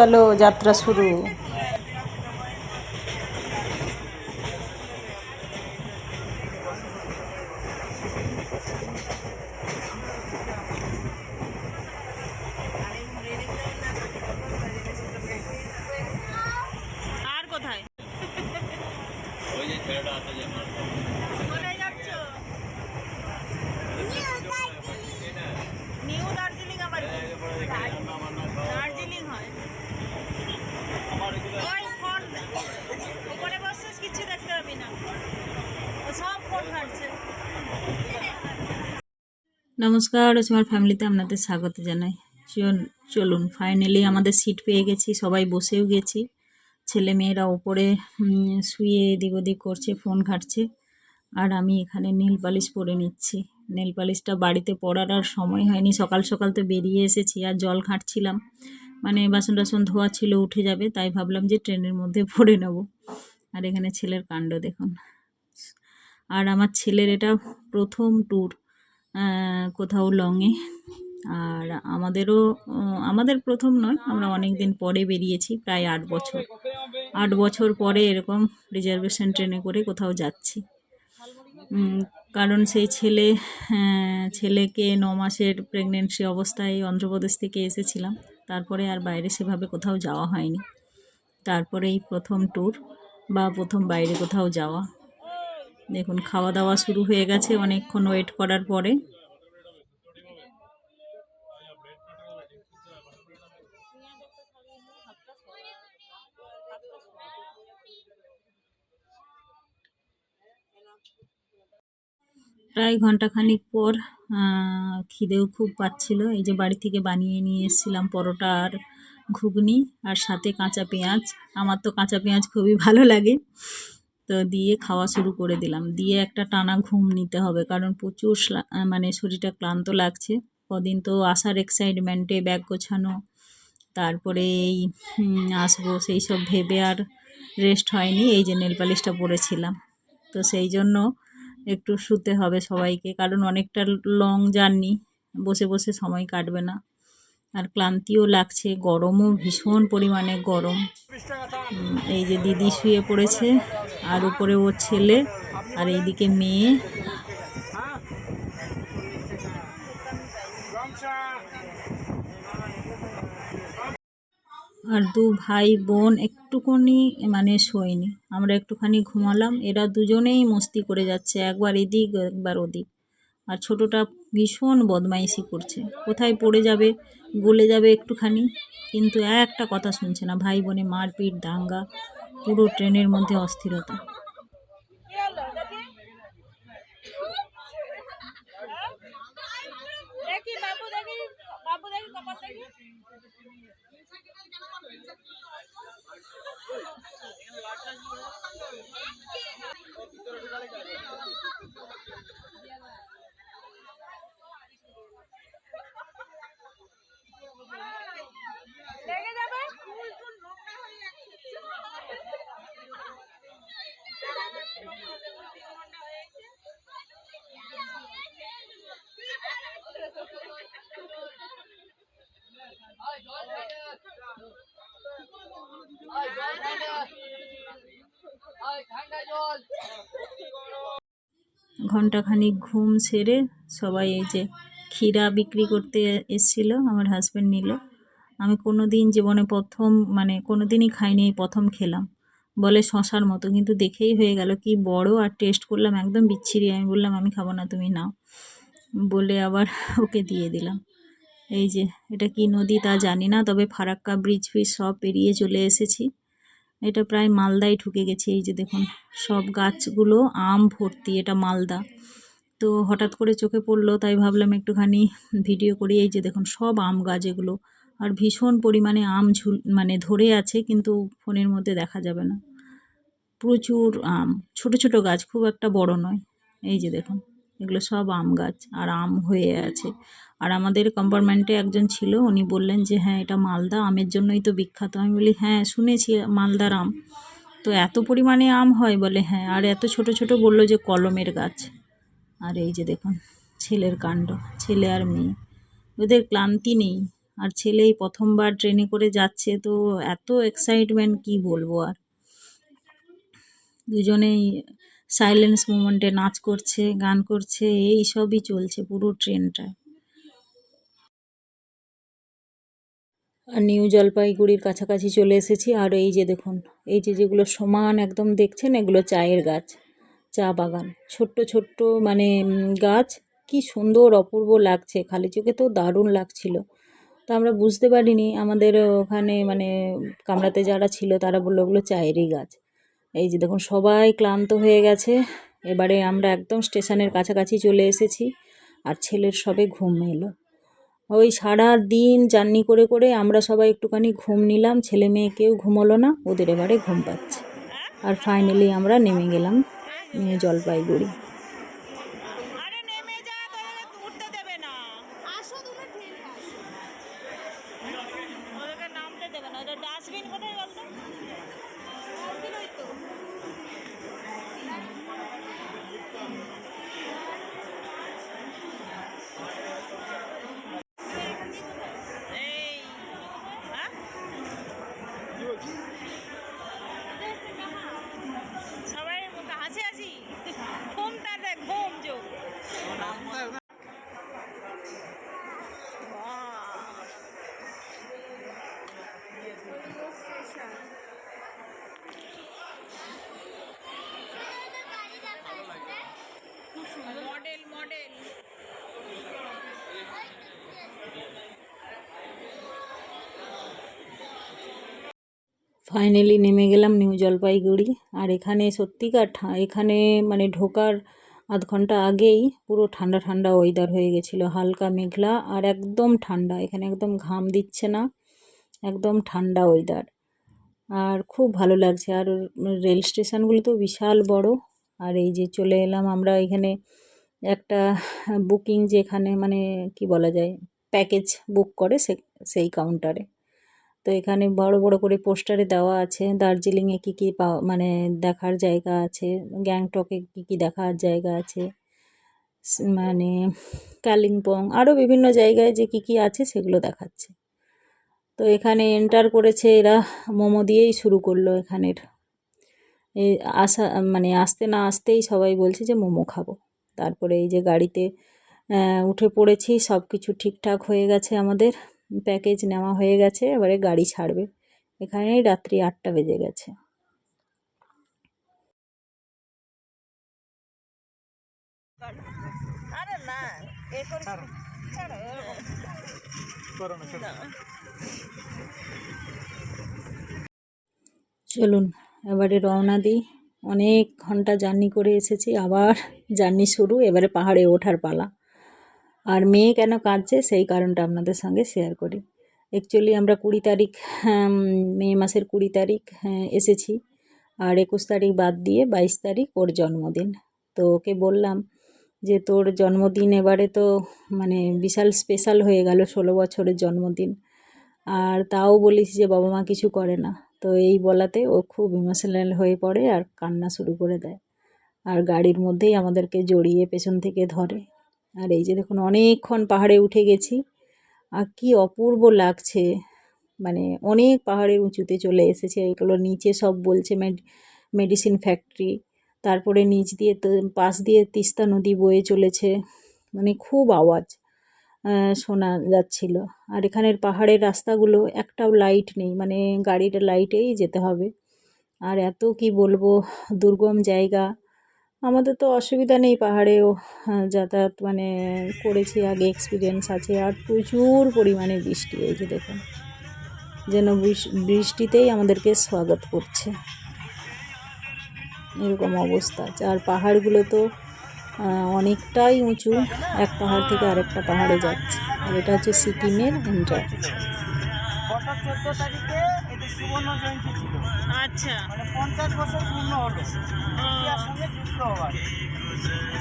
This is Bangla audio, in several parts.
চলো যাত্রা শুরু আর কোথায় কোথায় যাচ্ছ নিউ দার্জিলিং আবার কি? দার্জিলিং হয় ওই ফোন উপরে বসছিস কিছু দেখতে পাবি না ও সব ফোন ঘাটছে নমস্কার আমার ফ্যামিলিতে আপনাদের স্বাগত জানাই। চল- চলুন ফাইনালি আমাদের সিট পেয়ে গেছি, সবাই বসেও গেছি। ছেলে মেয়েরা ওপরে শুয়ে এদিক ওদিক করছে ফোন ঘাটছে। আর আমি এখানে নীল পালিশ পরে নিচ্ছি। নীল পালিশটা বাড়িতে পরার আর সময় হয়নি, সকাল সকাল তো বেরিয়ে এসেছি, আর জল ঘাঁটছিলাম। মানে বাসন টাসন ধোয়া ছিল, উঠে যাবে, তাই ভাবলাম যে ট্রেনের মধ্যে পরে নেব। আর এখানে ছেলের কাণ্ড, দেখুন। আর আমার ছেলের এটা প্রথম ট্যুর কোথাও লংয়ে আর আমাদেরও আমাদের প্রথম নয়, আমরা অনেক দিন পরে বেরিয়েছি, প্রায় আট বছর। আট বছর পরে এরকম রিজার্ভেশন ট্রেনে করে কোথাও যাচ্ছি। কারণ সেই ছেলে ছেলেকে ন মাসের প্রেগনেন্সি অবস্থায় অন্ধ্রপ্রদেশ থেকে এসেছিলাম। তারপরে আর বাইরে সেভাবে কোথাও যাওয়া হয়নি। তারপরে এই প্রথম ট্যুর বা প্রথম বাইরে কোথাও যাওয়া। দেখুন খাওয়া দাওয়া শুরু হয়ে গেছে, অনেকক্ষণ ওয়েট করার পরে। প্রায় ঘন্টাখানিক পর খিদেও খুব পাচ্ছিল। এই যে বাড়ি থেকে বানিয়ে নিয়ে এসেছিলাম পরোটা আর ঘুগনি আর সাথে কাঁচা পেঁয়াজ। আমার তো কাঁচা পেঁয়াজ খুবই ভালো লাগে। তো দিয়ে খাওয়া শুরু করে দিলাম। দিয়ে একটা টানা ঘুম নিতে হবে, কারণ প্রচুর মানে শরীরটা ক্লান্ত লাগছে। কদিন তো আসার এক্সাইটমেন্টে ব্যাগ গোছানো, তারপরে এই আসব, সেই সব ভেবে আর রেস্ট হয়নি, এই যে নেল পালিশটা পরেছিলাম। তো সেই জন্য একটু শুতে হবে সবাইকে, কারণ অনেকটা লং জার্নি বসে বসে সময় কাটবে না। আর ক্লান্তিও লাগছে, গরমও ভীষণ পরিমাণে গরম। এই যে দিদি শুয়ে পড়েছে আর উপরে ও ছেলে আর এইদিকে মেয়ে। আর দু ভাই বোন একটুখানি মানে শোয়নি। আমরা একটুখানি ঘুমালাম। এরা দুজনেই মস্তি করে যাচ্ছে। একবার এদিক, একবার ওদিক। আর ছোটটা ভীষণ বদমাইশি করছে। কোথায় পড়ে যাবে, গলে যাবে একটুখানি। কিন্তু একটা কথা শুনছে না। ভাই বোনে মারপিট, দাঙ্গা। পুরো ট্রেনের মধ্যে অস্থিরতা দেখি বাবু দেখি বাবু দেখি কপাল দেখি লেগে যাবে ফুল ফুল নোংরা হয়ে যাচ্ছে ঘন্টাখানিক ঘুম সেরে সবাই এই যে ক্ষীরা বিক্রি করতে এসেছিল, আমার হাজব্যান্ড নিল। আমি কোনো দিন জীবনে প্রথম মানে কোনো দিনই খাইনি প্রথম খেলাম। বলে শশার মতো, কিন্তু দেখেই হয়ে গেল কি বড় আর টেস্ট করলাম, একদম বিচ্ছিরি। আমি বললাম, আমি খাব না, তুমি নাও। বলে আবার ওকে দিয়ে দিলাম। এই যে, এটা কি নদী তা জানি না, তবে ফারাক্কা ব্রিজ ফ্রিজ সব পেরিয়ে চলে এসেছি। এটা প্রায় মালদায় ঢুকে গেছে, এই যে দেখুন, সব গাছগুলো, আম ভর্তি, এটা মালদা। তো হঠাৎ করে চোখে পড়ল, তাই ভাবলাম একটুখানি ভিডিও করি, এই যে দেখুন, সব আম গাছ এগুলো। আর ভীষণ পরিমাণে আম ঝুল মানে ধরে আছে, কিন্তু ফোনের মধ্যে দেখা যাবে না। প্রচুর আম, ছোট ছোট গাছ, খুব একটা বড় নয়। এই যে দেখুন, এগুলো সব আম গাছ, আর আম হয়ে আছে। আর আমাদের কম্পার্টমেন্টে একজন ছিল, উনি বললেন যে হ্যাঁ এটা মালদা, আমের জন্যই তো বিখ্যাত। আমি বলি হ্যাঁ শুনেছি, মালদার আম। তো এত পরিমাণে আম হয়? বলে হ্যাঁ। আর এত ছোট ছোট বলল যে, কলমের গাছ। আর এই যে দেখুন, ছেলের কাণ্ড, ছেলে আর মেয়ে। ওদের ক্লান্তি নেই। আর ছেলেই প্রথমবার ট্রেনে করে যাচ্ছে, তো এত এক্সাইটমেন্ট কি বলব আর? দুজনেই সাইলেন্স মোমেন্টে নাচ করছে, গান করছে, এই সবই চলছে পুরো ট্রেনটায়। নিউ জলপাইগুড়ির কাছাকাছি চলে এসেছি। আর এই যে দেখুন, এই যে যেগুলো সমান একদম দেখছেন, এগুলো চায়ের গাছ, চা বাগান। ছোট্ট ছোট্ট মানে গাছ। কি সুন্দর, অপূর্ব লাগছে। খালি চোখে তো দারুণ লাগছিল। তো আমরা বুঝতে পারিনি, আমাদের ওখানে মানে কামরাতে যারা ছিল, তারা বলল ওগুলো চায়েরই গাছ। এই যে দেখুন, সবাই ক্লান্ত হয়ে গেছে। এবারে আমরা একদম স্টেশনের কাছাকাছি চলে এসেছি। আর ছেলের সবে ঘুম এলো। ওই সারা দিন জার্নি করে করে আমরা সবাই একটুখানি ঘুম নিলাম। ছেলে মেয়ে কেউ ঘুমোলো না, ওদের এবারে ঘুম পাচ্ছে। আর ফাইনালি আমরা নেমে গেলাম জলপাইগুড়ি আরে নেমে যা তোদেরকে উঠতে দেবে না আসো তুমি ঠিক আছে ওদেরকে নামতে দেবে না ওদের ডাস্টবিন কোথায় বলতো ডাস্টবিন ওই তো এই হ্যাঁ সবাই হাসি হাসি ঘুমটা দেখ ঘুম চোখ মডেল মডেল ফাইনালি নেমে গেলাম নিউ জলপাইগুড়ি আর এখানে সত্যিকার এখানে মানে ঢোকার আধ ঘণ্টা আগেই পুরো ঠান্ডা ঠান্ডা ওয়েদার হয়ে গেছিল। হালকা মেঘলা আর একদম ঠান্ডা। এখানে একদম ঘাম দিচ্ছে না। একদম ঠান্ডা ওয়েদার আর খুব ভালো লাগছে। আর রেল স্টেশনগুলো তো বিশাল বড়। আর এই যে চলে এলাম আমরা এখানে একটা বুকিং যেখানে মানে কি বলা যায়? প্যাকেজ বুক করে সে, সেই কাউন্টারে তো এখানে বড় বড় করে পোস্টারে দেওয়া আছে দার্জিলিংয়ে কী কী পাওয়া মানে দেখার জায়গা আছে, গ্যাংটকে কী কী দেখার জায়গা আছে মানে কালিম্পং আরও বিভিন্ন জায়গায় যে কী কী আছে সেগুলো দেখাচ্ছে। তো এখানে এন্টার করেছে এরা, মোমো দিয়েই শুরু করল এখানের। আসা মানে আসতে না আসতেই সবাই বলছে যে মোমো খাব। তারপরে এই যে গাড়িতে উঠে পড়েছি সব কিছু ঠিকঠাক হয়ে গেছে আমাদের। প্যাকেজ নেওয়া হয়ে গেছে এবারে গাড়ি ছাড়বে। এখানেই রাত্রি আটটা বেজে গেছে। আরে না চলুন এবারে রওনা দিই। অনেক ঘণ্টা জার্নি করে এসেছি আবার জার্নি শুরু এবারে পাহাড়ে ওঠার পালা। আর মেয়ে কেন কাঁদছে সেই কারণটা আপনাদের সঙ্গে শেয়ার করি। অ্যাকচুয়ালি আমরা কুড়ি তারিখ মে মাসের কুড়ি তারিখ হ্যাঁ, এসেছি। আর একুশ তারিখ বাদ দিয়ে বাইশ তারিখ ওর জন্মদিন। তো ওকে বললাম যে তোর জন্মদিন এবারে তো মানে বিশাল স্পেশাল হয়ে গেল ষোলো বছরের জন্মদিন। আর তাও বলিস যে বাবা মা কিছু করে না। তো এই বলাতে ও খুব ইমোশনাল হয়ে পড়ে আর কান্না শুরু করে দেয়। আর গাড়ির মধ্যেই আমাদেরকে জড়িয়ে পেছন থেকে ধরে। আর এই যে দেখুন, অনেকক্ষণ পাহাড়ে উঠে গেছি। আর কি অপূর্ব লাগছে। মানে অনেক পাহাড়ের উঁচুতে চলে এসেছে। এগুলো নিচে সব বলছে মেডিসিন ফ্যাক্টরি। তারপরে নিচ দিয়ে পাশ দিয়ে তিস্তা নদী বয়ে চলেছে। মানে খুব আওয়াজ শোনা যাচ্ছিল। আর এখানের পাহাড়ের রাস্তাগুলো একটাও লাইট নেই। মানে গাড়িটা লাইটেই যেতে হবে। আর এত কি বলব, দুর্গম জায়গা। আমাদের তো অসুবিধা নেই পাহাড়েও যাতায়াত মানে করেছি, আগে এক্সপিরিয়েন্স আছে, আর প্রচুর পরিমাণে বৃষ্টি যে দেখুন, যেন বৃষ- বৃষ্টিতেই আমাদেরকে স্বাগত করছে। এরকম অবস্থা আর পাহাড়গুলো তো অনেকটাই উঁচু, এক পাহাড় থেকে আরেকটা পাহাড়ে যাচ্ছে, আর এটা হচ্ছে সিকিমের এন্ট্রান্স আচ্ছা। মানে পঞ্চাশ বছর পূর্ণ হলো। ইন্ডিয়ার সঙ্গে যুক্ত হওয়ার।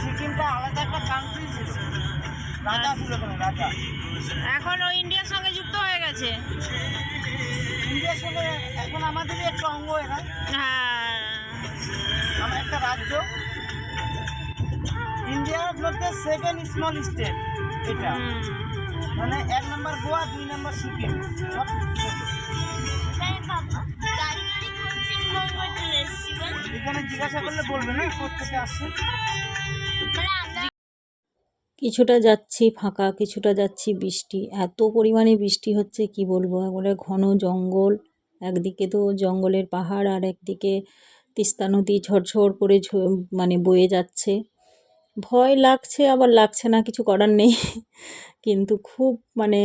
সিকিমটা আলাদা একটা কান্ট্রি ছিল। রাজা ছিল ওখানে রাজা। এখন ও ইন্ডিয়ার সঙ্গে যুক্ত হয়ে গেছে। ইন্ডিয়ার সঙ্গে এখন আমাদেরই একটা অঙ্গ এরা। হ্যাঁ। আমরা একটা রাজ্য। ইন্ডিয়ার মধ্যে সেভেন স্মল স্টেট এটা। মানে এক নম্বর গোয়া দুই নম্বর সিকিম। সব কিছুটা যাচ্ছি ফাঁকা, কিছুটা যাচ্ছি বৃষ্টি। এত পরিমাণে বৃষ্টি হচ্ছে, কি বলব? একবারে ঘন জঙ্গল। একদিকে তো জঙ্গলের পাহাড়, আর একদিকে তিস্তা নদী ঝরঝর করে মানে বয়ে যাচ্ছে। ভয় লাগছে, আবার লাগছে না, কিছু করার নেই। কিন্তু খুব মানে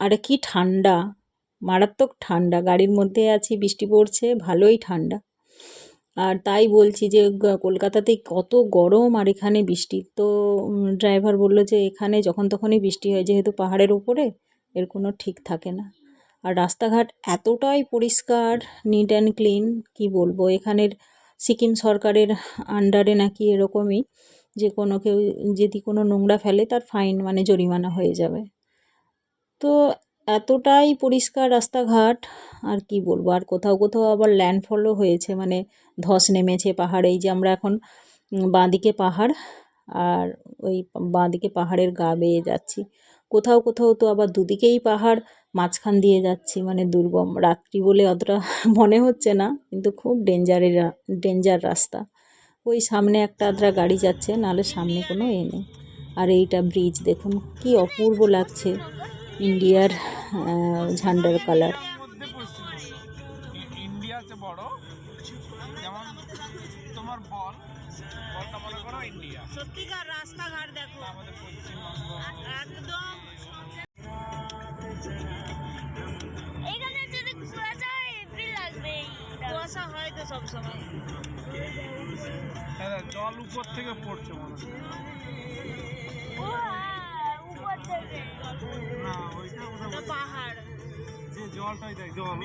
আরে কি ঠান্ডা। মারাত্মক ঠান্ডা, গাড়ির মধ্যে আছি, বৃষ্টি পড়ছে, ভালোই ঠান্ডা। আর তাই বলছি যে কলকাতাতে কত গরম আর এখানে বৃষ্টি। তো ড্রাইভার বলল যে, এখানে যখন তখনই বৃষ্টি হয়, যেহেতু পাহাড়ের উপরে, এর কোনো ঠিক থাকে না। আর রাস্তাঘাট এতটাই পরিষ্কার নিট অ্যান্ড ক্লিন কি বলব, এখানের সিকিম সরকারের আন্ডারে নাকি এরকমই, যে কোনো কেউ যদি কোনো নোংরা ফেলে, তার ফাইন মানে জরিমানা হয়ে যাবে। তো এতটাই পরিষ্কার রাস্তাঘাট, আর কি বলব, আর কোথাও কোথাও আবার ল্যান্ডফলও হয়েছে মানে ধস নেমেছে পাহাড়ে, এই যে আমরা এখন বাঁদিকে পাহাড়, আর ওই বাঁদিকে পাহাড়ের গা বেয়ে যাচ্ছি। কোথাও কোথাও তো আবার দুদিকেই পাহাড়, মাঝখান দিয়ে যাচ্ছি মানে দুর্গম, রাত্রি বলে অতটা মনে হচ্ছে না, কিন্তু খুব ডেঞ্জারের ডেঞ্জার রাস্তা। ওই সামনে একটা আদ্রা গাড়ি যাচ্ছে, নাহলে সামনে কোনো এ নেই। আর এইটা ব্রিজ, দেখুন, কি অপূর্ব লাগছে। ইন্ডিয়ার ঝান্ডার কালার ইন্ডিয়া হচ্ছে বড় যেমন তোমার বল বলটা মনে করো ইন্ডিয়া সত্যিকার রাস্তাঘাট দেখো। আমাদের পশ্চিমবঙ্গ একদম এখানে যদি ঘোরা এপ্রিল লাগবে। কুয়াশা হয় তো সবসময়। হ্যাঁ জল উপর থেকে পড়ছে মনে ও হ্যাঁ উপর থেকে। না ওইটা পাহাড়। যে জলটাই দেখ জল।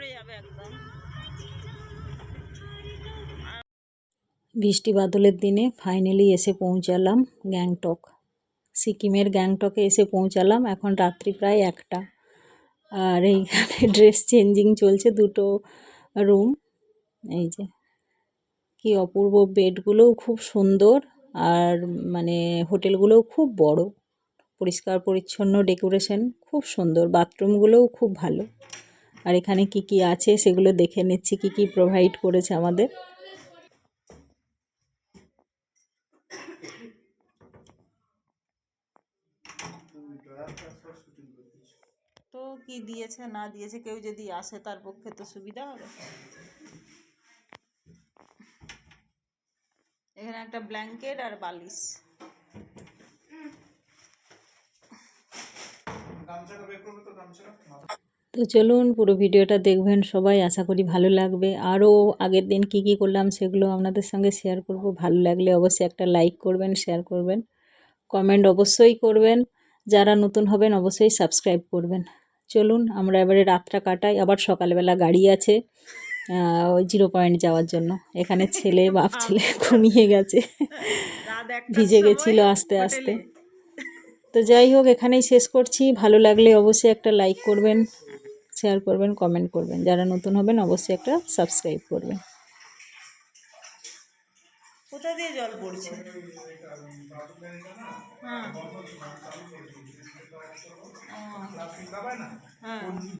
ভরে যাবে একদম। বৃষ্টি বাদলের দিনে ফাইনালি এসে পৌঁছালাম গ্যাংটক। সিকিমের গ্যাংটকে এসে পৌঁছালাম এখন রাত্রি প্রায় একটা। আর এইখানে ড্রেস চেঞ্জিং চলছে দুটো রুম এই যে, কি অপূর্ব বেডগুলোও খুব সুন্দর আর মানে হোটেলগুলোও খুব বড়। পরিষ্কার পরিচ্ছন্ন ডেকোরেশন খুব সুন্দর বাথরুমগুলোও খুব ভালো। আর এখানে কি কি আছে সেগুলো দেখে নিচ্ছি কি কি প্রোভাইড করেছে আমাদের। তো কি দিয়েছে না দিয়েছে কেউ যদি আসে তার পক্ষে তো সুবিধা হবে। এখানে একটা ব্ল্যাঙ্কেট আর বালিশ। তো চলুন পুরো ভিডিওটা দেখবেন সবাই আশা করি ভালো লাগবে। আরও আগের দিন কি কি করলাম সেগুলো আপনাদের সঙ্গে শেয়ার করব। ভালো লাগলে অবশ্যই একটা লাইক করবেন শেয়ার করবেন কমেন্ট অবশ্যই করবেন। যারা নতুন হবেন অবশ্যই সাবস্ক্রাইব করবেন। চলুন আমরা এবারে রাতটা কাটাই। আবার সকালবেলা গাড়ি আছে ওই জিরো পয়েন্ট যাওয়ার জন্য। এখানে ছেলে বাপ ছেলে ঘুমিয়ে গেছে। ভিজে গেছিল আস্তে আস্তে। তো যাই হোক এখানেই শেষ করছি। ভালো লাগলে অবশ্যই একটা লাইক করবেন। শেয়ার করবেন কমেন্ট করবেন। যারা নতুন হবেন অবশ্যই একটা সাবস্ক্রাইব করবেন। কোথা দিয়ে জল পড়ছে? হ্যাঁ। হ্যাঁ।